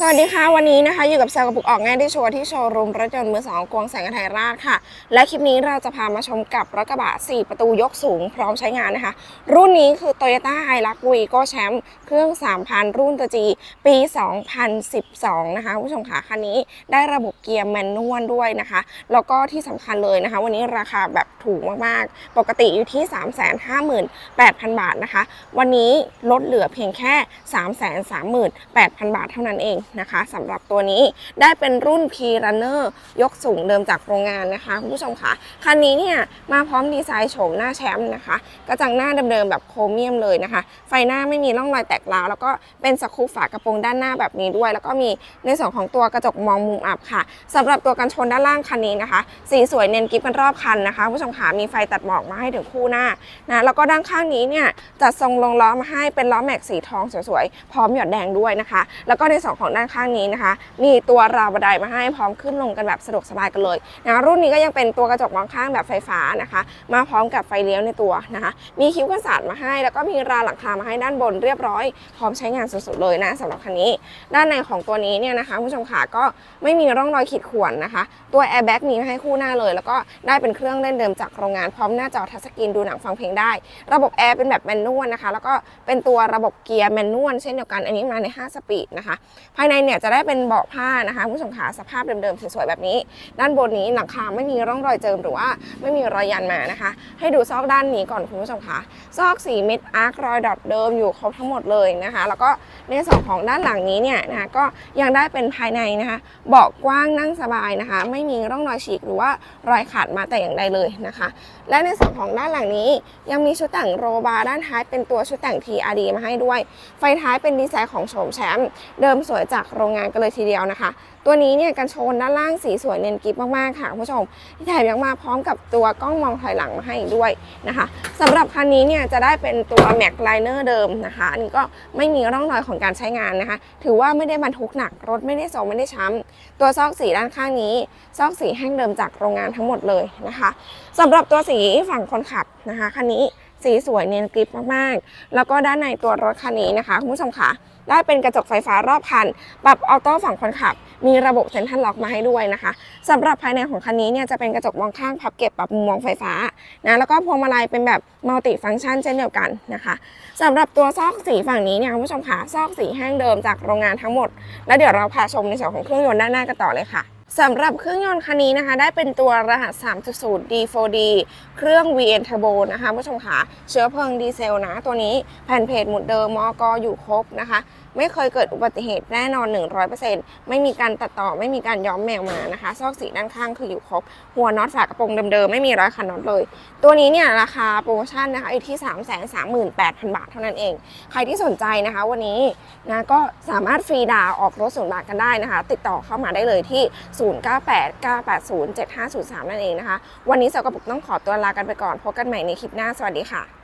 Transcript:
สวัสดีค่ะ วันนี้นะคะ อยู่กับแซลกระปุกออกง่ายที่ชัวร์ที่โชว์รูมรถยนต์มือสองกวงแสงไทยราชค่ะ และคลิปนี้เราจะพามาชมกับรถกระบะ 4 ประตูยกสูงพร้อมใช้งานนะคะ รุ่นนี้คือ Toyota h i l u x v โกแชมป์เครื่อง 3,000 รุ่นตัวจีปี 2012 นะคะคุณผู้ชมค่ะคันนี้ได้ระบบเกียร์แมนนวลด้วยนะคะ แล้วก็ที่สำคัญเลยนะคะ วันนี้ราคาแบบถูกมากๆ ปกติอยู่ที่ 358,000 บาทนะคะ วันนี้ลดเหลือเพียงแค่ 338,000 บาทเท่านั้นเองนะคะสำหรับตัวนี้ได้เป็นรุ่น P Runner ยกสูงเดิมจากโรงงานนะคะคุณผู้ชมค่ะคันนี้เนี่ยมาพร้อมดีไซน์โฉมหน้าแชมป์นะคะ กระจังหน้าเดิมๆแบบโครเมียมเลยนะคะ ไฟหน้าไม่มีร่องรอยแตกร้าวแล้วก็เป็นสกรูฝากระโปรงด้านหน้าแบบนี้ด้วย แล้วก็มีในส่วนของตัวกระจกมองมุมอับค่ะสำหรับตัวกันชนด้านล่างคันนี้นะคะ สีสวยเน้นกิฟกันรอบคันนะคะคุณผู้ชมค่ะมีไฟตัดหมอกมาให้ถึงคู่หน้านะแล้วก็ด้านข้างนี้เนี่ยจัดทรงลงล้อมาให้เป็นล้อแม็กสีทองสวยๆพร้อมหยอดแดงด้วยนะคะ แล้วก็ในส่วนของด้านข้างนี้นะคะ มีตัวราวบันไดมาให้พร้อมขึ้นลงกันแบบสะดวกสบายกันเลยนะรุ่นนี้ก็ยังเป็นตัวกระจกมองข้างแบบไฟฟ้านะคะ มาพร้อมกับไฟเลี้ยวในตัวนะคะ มีคิ้วกันศาสตร์มาให้ แล้วก็มีราวหลังคามาให้ด้านบนเรียบร้อย พร้อมใช้งานสุดๆเลยนะสำหรับคันนี้ ด้านในของตัวนี้เนี่ยนะคะคุณผู้ชมขาก็ไม่มีร่องรอยขีดข่วนนะคะ ตัวแอร์แบ็กมีให้คู่หน้าเลย แล้วก็ได้เป็นเครื่องเล่นเดิมจากโรงงานพร้อมหน้าจอทัชสกรีนดูหนังฟังเพลงได้ ระบบแอร์เป็นแบบแมนนวลนะคะ แล้วก็เป็นตัวระบบเกียร์แมนนวลเช่นเดียวกันอันนี้มาใน 5 สปีดนะคะภายายในเนี่ยจะได้เป็นเบาะผ้านะคะคุณผู้ชมขาสภาพเดิมๆสวยๆแบบนี้ ด้านบนนี้หลังคาไม่มีร่องรอยเจิมหรือว่าไม่มีรอยยันมานะคะ ให้ดูซอกด้านนี้ก่อนคุณผู้ชมคะซอกสีเม็ดอาร์ครอยดอทเดิมอยู่ครบทั้งหมดเลยนะคะ แล้วก็ในส่วนของด้านหลังนี้เนี่ยนะคะก็ยังได้เป็นภายในนะคะเบาะกว้างนั่งสบายนะคะ ไม่มีร่องรอยฉีกหรือว่ารอยขาดมาแต่อย่างใดเลยนะคะ และในส่วนของด้านหลังนี้ยังมีชุดแต่งโรบาร์ด้านท้ายเป็นตัวชุดแต่ง TRD มาให้ด้วย ไฟท้ายเป็นดีไซน์ของโฉมแชมป์เดิมสวยจากโรงงานกันเลยทีเดียวนะคะ ตัวนี้เนี่ยกันชนด้านล่างสีสวยเน้นกิฟมากๆค่ะคุณผู้ชม ที่แถมยังมาพร้อมกับตัวกล้องมองถอยหลังมาให้อีกด้วยนะคะสำหรับคันนี้เนี่ยจะได้เป็นตัวแม็กไลเนอร์เดิมนะคะอันนี้ก็ไม่มีร่องรอยของการใช้งานนะคะ ถือว่าไม่ได้บรรทุกหนักรถไม่ได้โซไม่ได้ช้ำตัวซอกสีด้านข้างนี้ ซอกสีแห้งเดิมจากโรงงานทั้งหมดเลยนะคะสำหรับตัวสีฝั่งคนขับนะคะคันนี้ สีสวยเนียนกริบมากๆ แล้วก็ด้านในตัวรถคันนี้นะคะคุณผู้ชมคะได้เป็นกระจกไฟฟ้ารอบคัน ปรับออโต้ฝั่งคนขับ มีระบบเซ็นทรัลล็อกมาให้ด้วยนะคะสำหรับภายในของคันนี้เนี่ยจะเป็นกระจกมองข้างพับเก็บปรับมุมมองไฟฟ้านะแล้วก็พวงมาลัยเป็นแบบมัลติฟังก์ชันเช่นเดียวกันนะคะสำหรับตัวซอกสีฝั่งนี้เนี่ยคุณผู้ชมคะซอกสีแห้งเดิมจากโรงงานทั้งหมด แล้วเดี๋ยวเราพาชมในส่วนของเครื่องยนต์ด้านหน้ากันต่อเลยค่ะ สำหรับเครื่องยนต์คันนี้นะคะ ได้เป็นตัวรหัส 3.0 D4D เครื่อง VN Turbo นะคะผู้ชมค่ะเชื้อเพลิงดีเซลนะ ตัวนี้แผ่นเพจหมุดเดิมมอกอยู่ครบนะคะ ไม่เคยเกิดอุบัติเหตุแน่นอน 100%ไม่มีการตัดต่อไม่มีการย้อมแมวมานะคะ ซอกสีด้านข้างคืออยู่ครบ หัวน็อตฝากระโปรงเดิมๆ ไม่มีร้อยขันน็อตเลย ตัวนี้เนี่ยราคาโปรโมชั่นนะคะอยู่ที่ 338,000 บาทเท่านั้นเอง ใครที่สนใจนะคะ วันนี้นะก็สามารถฟรีดาวออกรถศูนย์บาทกันได้นะคะ ติดต่อเข้ามาได้เลยที่ 0989807503 นั่นเองนะคะ วันนี้เสากระปุกต้องขอตัวลากันไปก่อนพบกันใหม่ในคลิปหน้าสวัสดีค่ะ